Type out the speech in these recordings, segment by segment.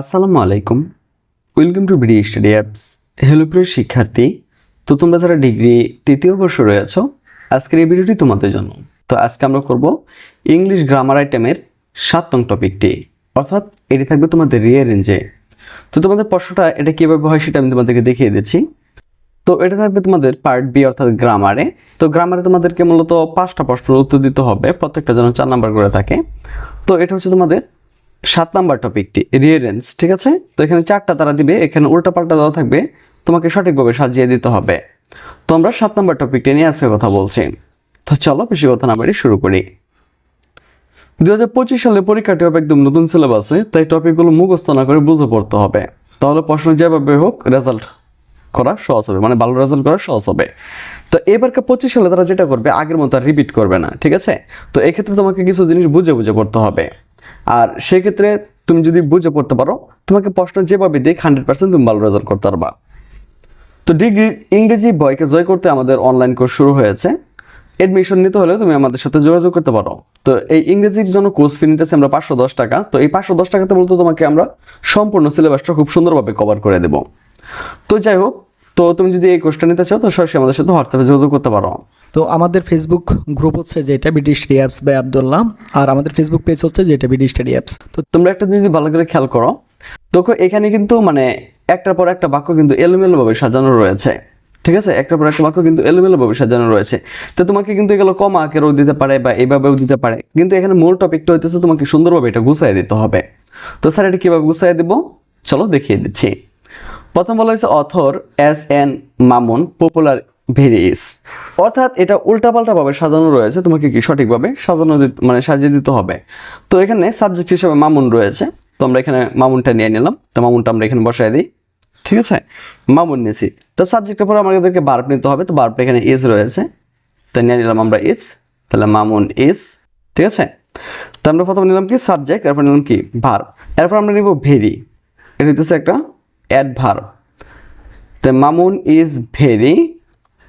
আসসালামু আলাইকুম। Welcome to BD study apps hello প্রিয় শিক্ষার্থী। তো তোমরা যারা ডিগ্রি তৃতীয় বর্ষ রয়েছ, আজকের এই ভিডিওটি তোমাদের জন্য। তো আজকে আমরা করব ইংলিশ গ্রামার আইটেমের সাত টপিকটি অর্থাৎ এটি থাকবে তোমাদের রিয়ারেঞ্জে তো তোমাদের প্রশ্নটা, এটা কীভাবে হয় সেটা আমি তোমাদেরকে দেখিয়ে দিচ্ছি। তো এটা থাকবে তোমাদের পার্ট বি অর্থাৎ গ্রামারে তো গ্রামারে তোমাদেরকে মূলত পাঁচটা প্রশ্নের উত্তর দিতে হবে। প্রত্যেকটা যেন চার নাম্বার করে থাকে। তো এটা হচ্ছে তোমাদের সাত নাম্বার টপিকটি রিয়ারেন্স ঠিক আছে? তো এখানে চারটা তারা দিবে, এখানে উল্টা পাল্টা দেওয়া থাকবে, তোমাকে সঠিকভাবে সাজিয়ে দিতে হবে। তো আমরা সাত নাম্বার টপিকটি নিয়ে আজকে কথা বলছি। তো চলো, বেশি কথা না বাড়ি শুরু করি। দু হাজার পঁচিশ সালে পরীক্ষাটি হবে একদম নতুন সিলেবাসে, তাই টপিকগুলো মুখস্থ না করে বুঝে পড়তে হবে। তাহলে প্রশ্ন যেভাবে হোক রেজাল্ট করা সহজ হবে মানে ভালো রেজাল্ট করা সহজ হবে। তো এবারকে পঁচিশ সালে তারা যেটা করবে, আগের মতো আর রিপিট করবে না, ঠিক আছে? তো এক্ষেত্রে তোমাকে কিছু জিনিস বুঝে বুঝে করতে হবে। আর সেক্ষেত্রে তুমি যদি বুঝে পড়তে পারো, তোমাকে প্রশ্ন যেভাবে দিক হান্ড্রেড পার্সেন্ট তুমি ভালো রেজাল্ট করতে পারবা। তো ডিগ্রি ইংরেজি বয়কে জয় করতে আমাদের অনলাইন কোর্স শুরু হয়েছে। এডমিশন নিতে হলে তুমি আমাদের সাথে যোগাযোগ করতে পারো। তো এই ইংরেজির জন্য কোর্স ফি নিতেছে আমরা পাঁচশো দশ টাকা। তো এই পাঁচশো দশ টাকাতে মূলত তোমাকে আমরা সম্পূর্ণ সিলেবাসটা খুব সুন্দরভাবে কভার করে দেবো। তো যাই হোক, তো তুমি যদি এই কোর্সটা নিতে চাও, তো সরাসরি আমাদের সাথে হোয়াটসঅ্যাপে যোগাযোগ করতে পারো। তো আমাদের ফেসবুক গ্রুপ হচ্ছে যেটা স্টাডি অ্যাপস বাই আবদুল্লাহ আর আমাদের ফেসবুক পেজ হচ্ছে যেটা বিডি স্টাডি অ্যাপস তো তোমরা একটা জিনিস ভালো করে খেয়াল করো, দেখো এখানে কিন্তু মানে একটার পর একটা বাক্য কিন্তু এলোমেলোভাবে সাজানো রয়েছে, ঠিক আছে? একটার পর একটা বাক্য কিন্তু এলোমেলোভাবে সাজানো রয়েছে। তো তোমাকে কিন্তু এগুলো কম আঁকেরও দিতে পারে বা এইভাবেও দিতে পারে, কিন্তু এখানে মূল টপিকটা হইতেছে তোমাকে সুন্দরভাবে এটা গুছাই দিতে হবে। তো স্যার, এটা কীভাবে গুছাই দেবো? চলো দেখিয়ে দিচ্ছি। প্রথম বলা হয়েছে author S N Mamun popular very is অর্থাৎ এটা উল্টাপাল্টাভাবে সাজানো রয়েছে, তোমাকে কি সঠিকভাবে সাজানো মানে সাজিয়ে দিতে হবে? তো এখানে সাবজেক্ট হিসেবে মামুন রয়েছে, তো আমরা এখানে মামুনটা নিয়ে নিলাম, তো মামুনটা আমরা এখানে বসাই দিই, ঠিক আছে? মামুন নিয়েছি তো সাবজেক্টের পরে আমাদেরকে বার্ব নিতে হবে, তো বার্বটা এখানে ইজ রয়েছে, তো নিয়ে নিলাম আমরা ইজ তাহলে মামুন ইজ ঠিক আছে? তো আমরা প্রথমে নিলাম কি সাবজেক্ট এরপর নিলাম কি ভার্ব এরপর আমরা নিব ভেরি, এটা হচ্ছে একটা অ্যাডভার্ব তো মামুন ইজ ভেরি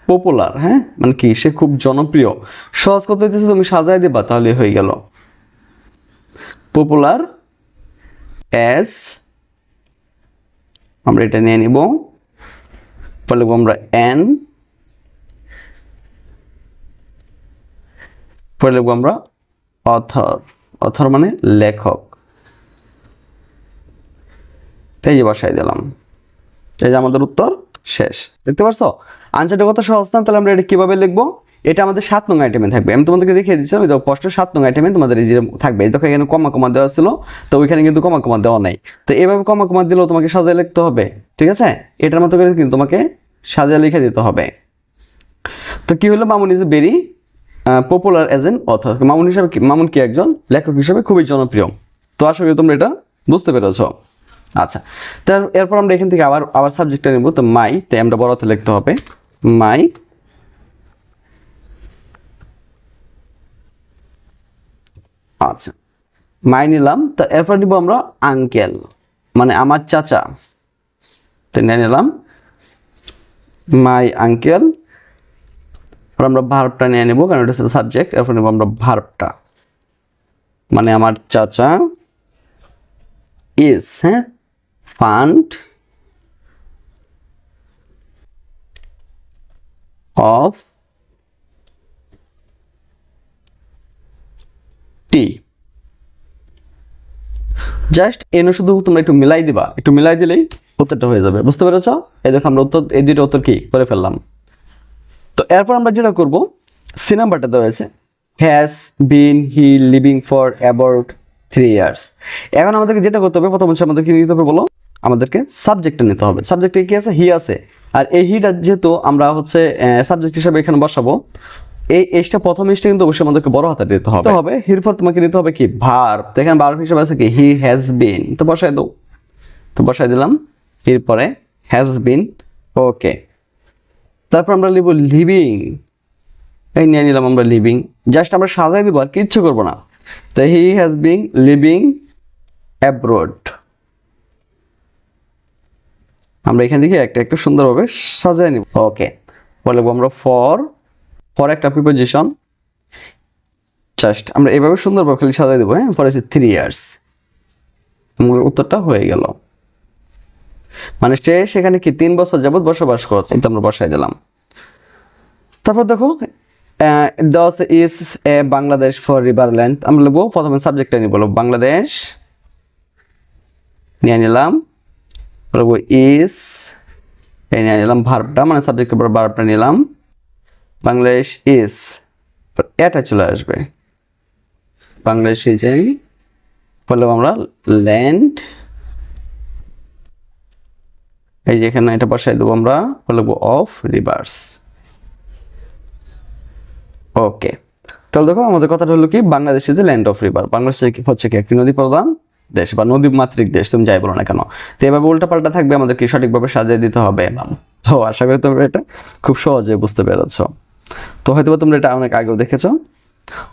পপুলার হ্যাঁ? মানে কি, সে খুব জনপ্রিয়। সহজ কথা হইতেছে, তুমি সাজাই দিবা, তাহলে হয়ে গেল। পপুলার অ্যাজ আমরা এটা নিয়ে নিব। লিখব আমরা এন পরে আমরা অথর অথর মানে লেখক। এই যে বসাই দিলাম। এই যে আমাদের উত্তর। শেষ। দেখতে পারছ? আনসারটা কত সহজ না, তাহলে আমরা এটা কীভাবে লিখব? এটা আমাদের সাত নং আইটেমে থাকবে। আমি তোমাদেরকে দেখিয়ে দিচ্ছিলাম দেখো প্রশ্নের সাত নং আইটেমে তোমাদের এই যে থাকবে। দেখো এখানে কমা কমা দেওয়া ছিল, তো ওইখানে কিন্তু কমা কমা দেওয়া নাই। তো এভাবে কমা কমা দিলেও তোমাকে সাজায় লিখতে হবে, ঠিক আছে? এটার মতো করে কিন্তু তোমাকে সাজায় লিখে দিতে হবে। তো কি হলো? Mamun is very popular as an author Mamun হিসাবে মামুন কি একজন? লেখক হিসেবে খুবই জনপ্রিয়। তো আশা করি তোমরা এটা বুঝতে পেরেছ। আচ্ছা তার এরপর আমরা এখান থেকে আবার আবার সাবজেক্টটা নেব। তো মাই তাই আমরা বড়তে লিখতে হবে। মাই আচ্ছা মাই নিলাম। তা এরপর নিব আমরা আঙ্কেল মানে আমার চাচা। তো নিয়ে নিলাম মাই আঙ্কেল আর আমরা ভার্বটা নিয়ে নেব, কারণ এটা সাবজেক্ট এরপর নেব আমরা ভার্বটা মানে আমার চাচা ইস হ্যাঁ? ফান্ড অফ টি জাস্ট এনে শুধু তোমরা একটু মিলাই দিবা। একটু মিলাই দিলেই উত্তরটা হয়ে যাবে। বুঝতে পেরেছ? এই দেখো আমরা উত্তর এই দুটো উত্তর কি? করে ফেললাম। তো এরপর আমরা যেটা করব সি নাম্বারটা দেওয়া হয়েছে। Has been he living for about three years এখন আমাদেরকে যেটা করতে হবে, প্রথম হচ্ছে আমাদেরকে নিতে হবে বলো? আমাদেরকে সাবজেক্টটা নিতে হবে। সাবজেক্টে কি আছে? হি আছে। আর এই হিটা যেহেতু আমরা হচ্ছে সাবজেক্ট হিসাবে এখানে বসাবো এই এসটা প্রথম এসটা কিন্তু অবশ্যই আমাদেরকে বড় হাতে দিতে হবে। হবে। হির পর তোমাকে নিতে হবে কি? ভার তো এখানে ভার্ব হিসাবে আছে কি? হি হ্যাজ বিন তো বসাই দাও। তো বসাই দিলাম। এর পরে হ্যাজ বিন ওকে তারপর আমরা লিখব লিভিং এই নিয়ে নিলাম আমরা লিভিং জাস্ট আমরা সাজাই দিব আর কিচ্ছু করব না। তো he has been living abroad আমরা এখান থেকে একটা একটা সুন্দরভাবে সাজাই নিব। ওকে বলে আমরা ফর ফর একটা প্রিপোজিশন জাস্ট আমরা এভাবে সুন্দরভাবে খালি সাজাই দেবো হ্যাঁ? ফর আছে থ্রি ইয়ার্স উত্তরটা হয়ে গেল। মানে সে সেখানে কি তিন বছর যাবৎ বসবাস করছে, এটা আমরা বসাই দিলাম। তারপর দেখো this is a Bangladesh for river land আমরা লিখব প্রথমে সাবজেক্টটা নিয়ে বলব বাংলাদেশ। নিয়ে নিলাম। বলব ইস এই নিয়ে নিলাম ভার্বটা মানে সাবজেক্টের উপর ভার্বটা নিলাম। বাংলাদেশ ইজ এটা চলে আসবে। বাংলাদেশ ইজ বললাম আমরা ল্যান্ড এই যে এখানে এটা বসাই দেবো আমরা বলব অফ রিভার্স ওকে তাহলে দেখো আমাদের কথাটা হলো কি, Bangladesh is a land of river Bangladesh হচ্ছে কি, একটি নদী প্রধান। দেশ বা নদী মাতৃক দেশ, তুমি যাই বলো না কেন? তো এভাবে উল্টাপাল্টা থাকবে, আমাদেরকে সঠিকভাবে সাজিয়ে দিতে হবে তো আশা করি তোমরা এটা খুব সহজে বুঝতে পেরেছ। তো হয়তো তোমরা এটা অনেক আগেও দেখেছ।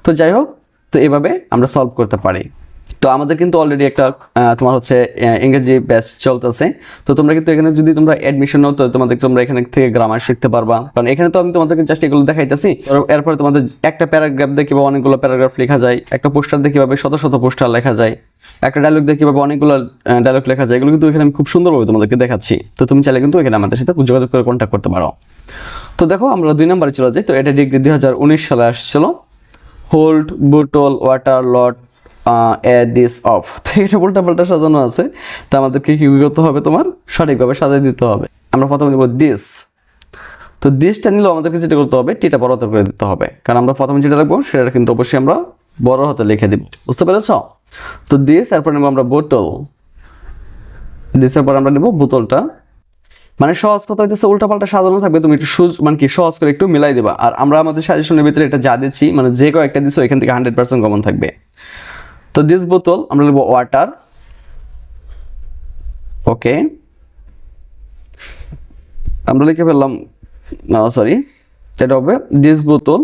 তো যাই হোক, তো এভাবে আমরা সলভ করতে পারি। তো আমাদের কিন্তু অলরেডি একটা তোমার হচ্ছে ইংরেজি ব্যাচ চলতেছে। তো তোমরা কিন্তু এখানে যদি তোমরা অ্যাডমিশন নাও তো তোমাদের তোমরা এখানে থেকে গ্রামার শিখতে পারবা। কারণ এখানে তো আমি তোমাদেরকে জাস্ট এগুলো দেখাইতেছি। এরপরে তোমাদের একটা প্যারাগ্রাফ দিয়ে কীভাবে অনেকগুলো প্যারাগ্রাফ লেখা যায় একটা পোস্টার দিয়ে কীভাবে শত শত পোস্টার লেখা যায় একটা ডায়লগ দিয়ে কীভাবে অনেকগুলো ডায়লগ লেখা যায় এগুলো কিন্তু এখানে আমি খুব সুন্দরভাবে তোমাদেরকে দেখাচ্ছি। তো তুমি চাইলে কিন্তু এখানে আমাদের সাথে যোগাযোগ করে কন্ট্যাক্ট করতে পারো। তো দেখো আমরা দুই নম্বরে চলে যাই। তো এটা ডিগ্রি দুই হাজার উনিশ সালে আসছিল। Hold bottle water lot this of তো এটা উল্টা পাল্টা সাজানো আছে। তো আমাদেরকে কি করতে হবে তোমার? সঠিকভাবে সাজিয়ে দিতে হবে। আমরা প্রথমে দেবো দিস তো দিসটা নিলেও আমাদেরকে যেটা করতে হবে টিটা বড় হাতে করে দিতে হবে। কারণ আমরা প্রথমে যেটা রাখব, সেটা কিন্তু অবশ্যই আমরা বড় হাতে লিখে দিব। বুঝতে পেরেছ? তো দিস এরপর নেব আমরা বোতল দিসের পর আমরা নেব বোতলটা। মানে সহজ কথা হইতেছে, উল্টাপাল্টা সাজানো থাকবে, তুমি একটু সুজ মানে কি, সহজ করে একটু মিলাই দেবা। আর আমরা আমাদের সাজেশনের ভিতরে এটা যা দিচ্ছি মানে যে কয়েকটা দিচ্ছি এখান থেকে হান্ড্রেড পার্সেন্ট কমন থাকবে। তো দিস বোতল আমরা লিখব ওয়াটার ওকে আমরা লিখে ফেললাম সরি এটা হবে দিস বোতল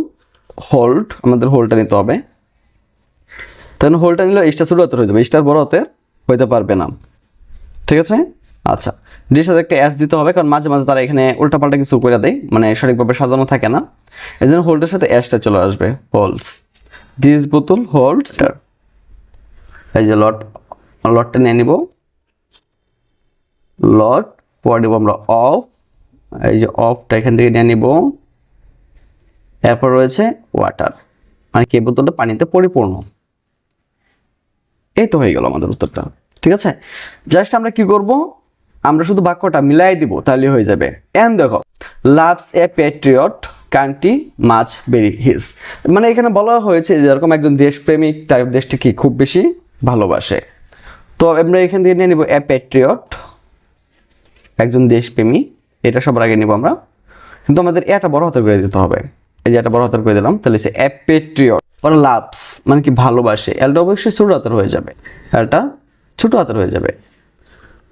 হোল্ড আমাদের হোল্ডটা নিতে হবে। তখন হোল্ডটা নিলে এইচটা ছোটো হাতের হয়ে যাবে এইচটার বড় হাতের হইতে পারবে না। ঠিক আছে? আচ্ছা ডির সাথে একটা অ্যাস দিতে হবে, কারণ মাঝে মাঝে তারা এখানে উল্টাপাল্টা কিছু করে দেয় মানে সঠিকভাবে সাজানো থাকে না। এই জন্য হোল্ডের সাথে অ্যাসটা চলে আসবে হোল্ডস দিস বোতল হোল্ডস এই যে লট, লটটা নিয়ে নিব। লট, পরে নিব আমরা অফ। এই যে অফটা এখান থেকে নিয়ে নিব। এরপর রয়েছে ওয়াটার। মানে কি বোতলটা পানিতে পরিপূর্ণ। এই তো হয়ে গেল আমাদের উত্তরটা। ঠিক আছে? জাস্ট আমরা কি করব? আমরা শুধু বাক্যটা মিলাই দিব তাহলে হয়ে যাবে। এন দেখো loves a patriot country much very his মানে এখানে বলা হয়েছে যেরকম একজন দেশপ্রেমিক, তার দেশটি কি খুব বেশি? ভালোবাসে। তো আমরা এখান থেকে নিয়ে নিব এ প্যাট্রিয়ট, একজন দেশপ্রেমী। এটা সবার আগে নিব আমরা। কিন্তু আমাদের এটা বড় হাতের করে দিতে হবে। এই যে এটা বড় হাতের করে দিলাম, তাহলে সে অ্যাপেট্রিয়ট ওরা লাভস মানে কি ভালোবাসে। এলটা অবশ্যই ছোট হাতের হয়ে যাবে। এলটা ছোট হাতের হয়ে যাবে।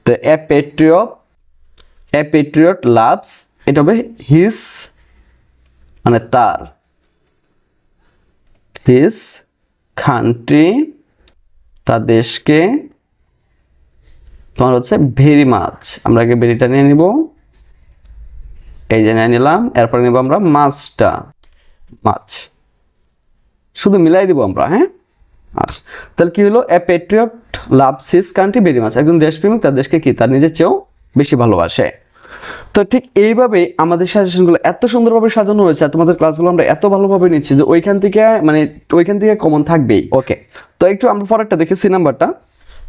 তো অ্যাপেট্রিয়ট অ্যাপেট্রিয়ট লাভস, এটা হবে হিস মানে তার। হিস কান্ট্রি তার দেশকে তোমার হচ্ছে ভেরি মাছ। আমরা আগে ভেরিটা নিয়ে নিব। এই যে নিয়ে নিলাম, এরপরে নিব আমরা মাছটা। মাছ। শুধু মিলাই দিব আমরা হ্যাঁ? আচ্ছা তাহলে কি হলো? A patriot love his country very much. একজন দেশপ্রেমিক, তার দেশকে কি? তার নিজের চেয়েও বেশি ভালোবাসে। তো ঠিক এইভাবেই আমাদের সাজেশনগুলো এত সুন্দরভাবে সাজানো হয়েছে আর তোমাদের ক্লাসগুলো আমরা এত ভালোভাবে নিচ্ছি যে ওইখান থেকে মানে ওইখান থেকে কমন থাকবেই। ওকে তো একটু আমরা পরেরটা দেখি সি নাম্বারটা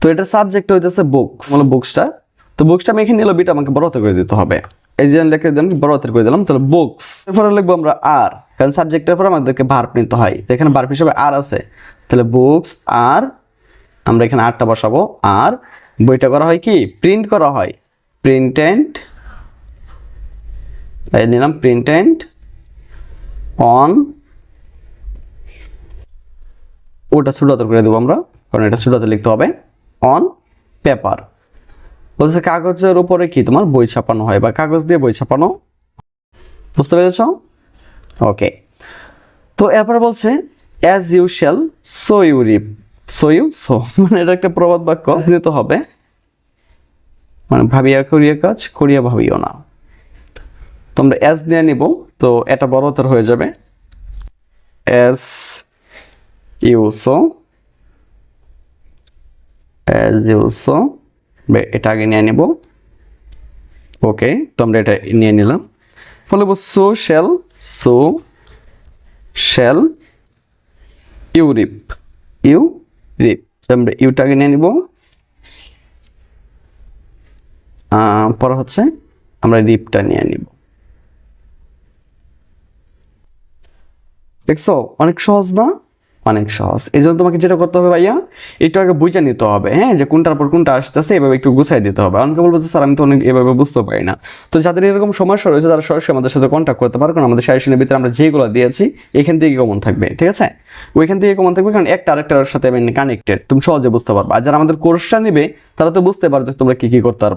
তো এটা সাবজেক্ট হইতেছে বুকস মানে বুকসটা তো বুকসটা আমি এখানে নিলাম বিটা আমাকে বড় হাতে করে দিতে হবে। এই যে লিখে দিলাম বড় হাতের করে দিলাম তাহলে বুকস এরপরে লিখব আমরা আর কারণ সাবজেক্টের পর আমাদেরকে ভার্ব নিতে হয়। তো এখানে ভার্ব হিসেবে আর আছে। তাহলে বুকস আর আমরা এখানে আরটা বসাবো। আর বইটা করা হয় কি? প্রিন্ট করা হয়। প্রিন্ট অ্যান্ড নিলাম প্রিন্ট অ্যান্ড অন ওটা ছোট করে দেবো আমরা, কারণ এটা ছোট লিখতে হবে অন পেপার বলছে কাগজের উপরে কি তোমার বই ছাপানো হয় বা কাগজ দিয়ে বই ছাপানো? বুঝতে পেরেছ? ওকে তো এরপরে বলছে as you shall so you reap so you sow মানে এটা একটা প্রবাদ বাক্য নিতে হবে। মানে ভাবিয়া করিয়া কাজ, করিয়া ভাবিও না। তোমরা অ্যাজ দিয়ে নিব, তো এটা বড় হাতের হয়ে যাবে। As you sow as you sow এটা আগে নিয়ে নেব। ওকে তো আমরা এটা নিয়ে নিলাম। ফলে so shall so shall you reap, you reap. আমরা ইউটাকে নিয়ে নিব। পরে হচ্ছে আমরা রিপটা নিয়ে নিব। দেখছ? অনেক সহজ না? অনেক সহজ। এই জন্য তোমাকে যেটা করতে হবে ভাইয়া, একটু আগে বুঝে নিতে হবে হ্যাঁ? যে কোনটার পর কোনটা আসতেছে, এভাবে একটু গুছাই দিতে হবে। অনেকে বলব যে, স্যার, আমি তো অনেক এভাবে বুঝতে পারি না। তো যাদের এরকম সমস্যা রয়েছে, তারা সরাসরি আমাদের সাথে কন্ট্যাক্ট করতে পারে, কারণ আমাদের সাজেশনের ভিতরে আমরা যেগুলো দিয়েছি, এখান থেকে কমন থাকবে, ঠিক আছে? ওইখান থেকে কমন থাকবে, কারণ একটা আরেকটার সাথে কানেক্টেড তুমি সহজে বুঝতে পারবে। আর যারা আমাদের কোর্সটা নেবে, তারা তো বুঝতে পারবে তোমরা কি কি করতে পারবে।